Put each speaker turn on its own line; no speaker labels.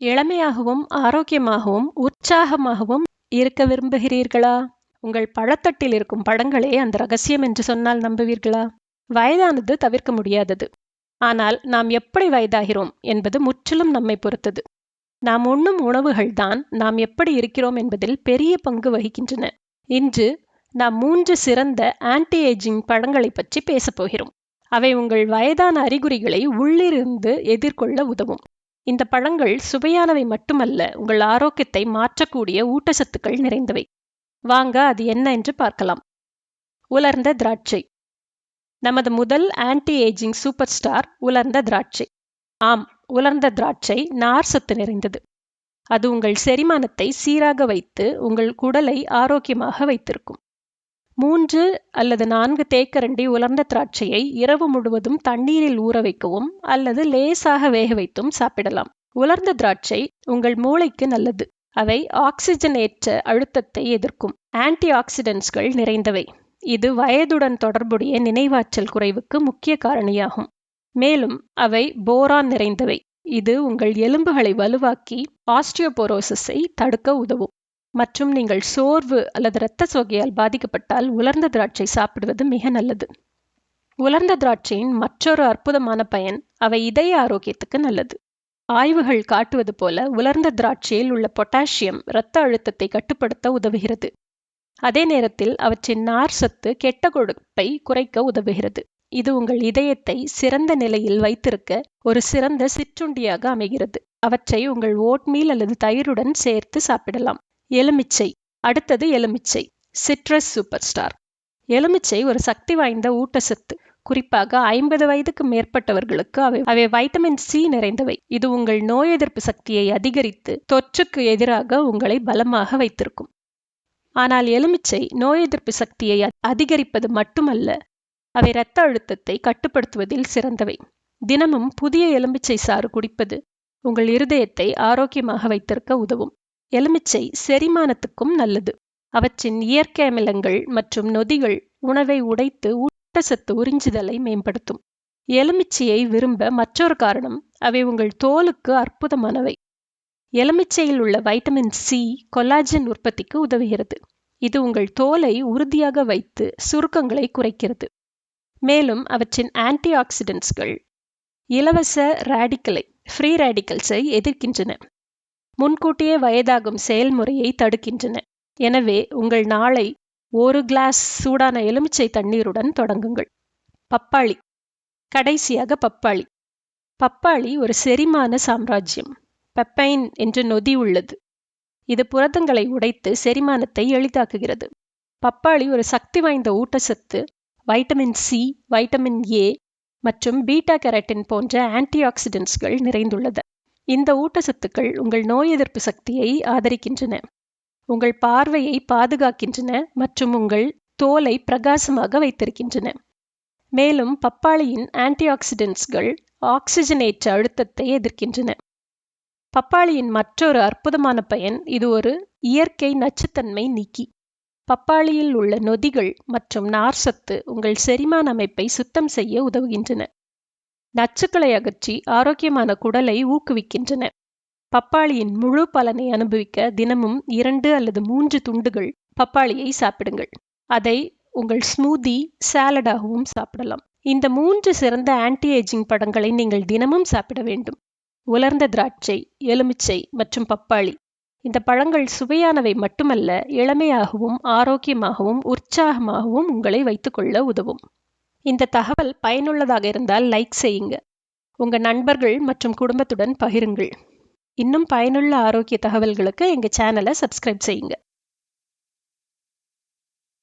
இளமையாகவும் ஆரோக்கியமாகவும் உற்சாகமாகவும் இருக்க விரும்புகிறீர்களா? உங்கள் பழத்தட்டில் இருக்கும் பழங்களே அந்த ரகசியம் என்று சொன்னால் நம்புவீர்களா? வயதானது தவிர்க்க முடியாதது. ஆனால் நாம் எப்படி வயதாகிறோம் என்பது முற்றிலும் நம்மை பொறுத்தது. நாம் உண்ணும் உணவுகள்தான் நாம் எப்படி இருக்கிறோம் என்பதில் பெரிய பங்கு வகிக்கின்றன. இன்று நாம் மூன்று சிறந்த ஆன்டி ஏஜிங் பழங்களை பற்றி பேசப் போகிறோம். அவை உங்கள் வயதான அறிகுறிகளை உள்ளிருந்து எதிர்கொள்ள உதவும். இந்த பழங்கள் சுவையானவை மட்டுமல்ல உங்கள் ஆரோக்கியத்தை மாற்றக்கூடிய ஊட்டச்சத்துக்கள் நிறைந்தவை. வாங்க அது என்ன என்று பார்க்கலாம். உலர்ந்த திராட்சை. நமது முதல் ஆன்டி ஏஜிங் சூப்பர் ஸ்டார் உலர்ந்த திராட்சை. ஆம் உலர்ந்த திராட்சை நார் சத்து நிறைந்தது. அது உங்கள் செரிமானத்தை சீராக வைத்து உங்கள் குடலை ஆரோக்கியமாக வைத்திருக்கும். மூன்று அல்லது நான்கு தேக்கரண்டி உலர்ந்த திராட்சையை இரவு முழுவதும் தண்ணீரில் ஊற வைக்கவும் அல்லது லேசாக வேக வைத்தும் சாப்பிடலாம். உலர்ந்த திராட்சை உங்கள் மூளைக்கு நல்லது. அவை ஆக்சிஜனேற்ற அழுத்தத்தை எதிர்க்கும். ஆன்டி ஆக்சிடென்ட்ஸ்கள் நிறைந்தவை. இது வயதுடன் தொடர்புடைய நினைவாற்றல் குறைவுக்கு முக்கிய காரணியாகும். மேலும் அவை போரான் நிறைந்தவை. இது உங்கள் எலும்புகளை வலுவாக்கி ஆஸ்டியோபோரோசிஸை தடுக்க உதவும். மற்றும் நீங்கள் சோர்வு அல்லது இரத்த சோகையால் பாதிக்கப்பட்டால் உலர்ந்த திராட்சை சாப்பிடுவது மிக நல்லது. உலர்ந்த திராட்சையின் மற்றொரு அற்புதமான பயன் அவை இதய ஆரோக்கியத்துக்கு நல்லது. ஆய்வுகள் காட்டுவது போல உலர்ந்த திராட்சையில் உள்ள பொட்டாசியம் இரத்த அழுத்தத்தை கட்டுப்படுத்த உதவுகிறது. அதே நேரத்தில் அவற்றின் நார் சத்து கெட்ட கொழுப்பை குறைக்க உதவுகிறது. இது உங்கள் இதயத்தை சிறந்த நிலையில் வைத்திருக்க ஒரு சிறந்த சிற்றுண்டியாக அமைகிறது. அவற்றை உங்கள் ஓட்மீல் அல்லது தயிருடன் சேர்த்து சாப்பிடலாம். எலுமிச்சை. அடுத்தது எலுமிச்சை. சிட்ரஸ் சூப்பர் ஸ்டார் எலுமிச்சை ஒரு சக்தி வாய்ந்த ஊட்டச்சத்து குறிப்பாக ஐம்பது வயதுக்கு மேற்பட்டவர்களுக்கு அவை அவை வைட்டமின் சி நிறைந்தவை. இது உங்கள் நோய் எதிர்ப்பு சக்தியை அதிகரித்து தொற்றுக்கு எதிராக உங்களை பலமாக வைத்திருக்கும். ஆனால் எலுமிச்சை நோய் எதிர்ப்பு சக்தியை அதிகரிப்பது மட்டுமல்ல அவை இரத்த அழுத்தத்தை கட்டுப்படுத்துவதில் சிறந்தவை. தினமும் புதிய எலுமிச்சை சாறு குடிப்பது உங்கள் இருதயத்தை ஆரோக்கியமாக வைத்திருக்க உதவும். எலுமிச்சை செரிமானத்துக்கும் நல்லது. அவற்றின் இயற்கை அமிலங்கள் மற்றும் நொதிகள் உணவை உடைத்து ஊட்டச்சத்து உறிஞ்சுதலை மேம்படுத்தும். எலுமிச்சையை விரும்ப மற்றொரு காரணம் அவை உங்கள் தோலுக்கு அற்புதமானவை. எலுமிச்சையில் உள்ள வைட்டமின் சி கொலாஜன் உற்பத்திக்கு உதவுகிறது. இது உங்கள் தோலை உறுதியாக வைத்து சுருக்கங்களை குறைக்கிறது. மேலும் அவற்றின் ஆன்டி ஆக்சிடென்ட்ஸ்கள் இலவச ரேடிக்கலை ஃப்ரீ ரேடிக்கல்ஸை எதிர்க்கின்றன. முன்கூட்டியே வயதாகும் செயல்முறையை தடுக்கின்றன. எனவே உங்கள் நாளை ஒரு கிளாஸ் சூடான எலுமிச்சை தண்ணீருடன் தொடங்குங்கள். பப்பாளி. கடைசியாக பப்பாளி. பப்பாளி ஒரு செரிமான சாம்ராஜ்யம். பெப்பைன் என்று நொதி உள்ளது. இது புரதங்களை உடைத்து செரிமானத்தை எளிதாக்குகிறது. பப்பாளி ஒரு சக்தி வாய்ந்த ஊட்டச்சத்து வைட்டமின் சி வைட்டமின் ஏ மற்றும் பீட்டா கெரட்டின் போன்ற ஆன்டி ஆக்சிடென்ட்ஸ்கள் நிறைந்துள்ளது. இந்த ஊட்டச்சத்துக்கள் உங்கள் நோய் எதிர்ப்பு சக்தியை ஆதரிக்கின்றன. உங்கள் பார்வையை பாதுகாக்கின்றன மற்றும் உங்கள் தோலை பிரகாசமாக வைத்திருக்கின்றன. மேலும் பப்பாளியின் ஆன்டி ஆக்சிடென்ட்ஸ்கள் ஆக்சிஜனேற்ற அழுத்தத்தை எதிர்க்கின்றன. பப்பாளியின் மற்றொரு அற்புதமான பயன் இது ஒரு இயற்கை நச்சுத்தன்மை நீக்கி. பப்பாளியில் உள்ள நொதிகள் மற்றும் நார்சத்து உங்கள் செரிமான அமைப்பை சுத்தம் செய்ய உதவுகின்றன. நச்சுக்களை அகற்றி ஆரோக்கியமான குடலை ஊக்குவிக்கின்றன. பப்பாளியின் முழு பலனை அனுபவிக்க தினமும் இரண்டு அல்லது மூன்று துண்டுகள் பப்பாளியை சாப்பிடுங்கள். அதை உங்கள் ஸ்மூதி சாலடாகவும் சாப்பிடலாம். இந்த மூன்று சிறந்த ஆன்டி ஏஜிங் படங்களை நீங்கள் தினமும் சாப்பிட வேண்டும். உலர்ந்த திராட்சை எலுமிச்சை மற்றும் பப்பாளி. இந்த பழங்கள் சுவையானவை மட்டுமல்ல இளமையாகவும் ஆரோக்கியமாகவும் உற்சாகமாகவும் உங்களை வைத்துக்கொள்ள உதவும். இந்த தகவல் பயனுள்ளதாக இருந்தால் லைக் செய்யுங்க. உங்க நண்பர்கள் மற்றும் குடும்பத்துடன் பகிருங்கள். இன்னும் பயனுள்ள ஆரோக்கிய தகவல்களுக்கு எங்க சேனலை சப்ஸ்கிரைப் செய்யுங்க.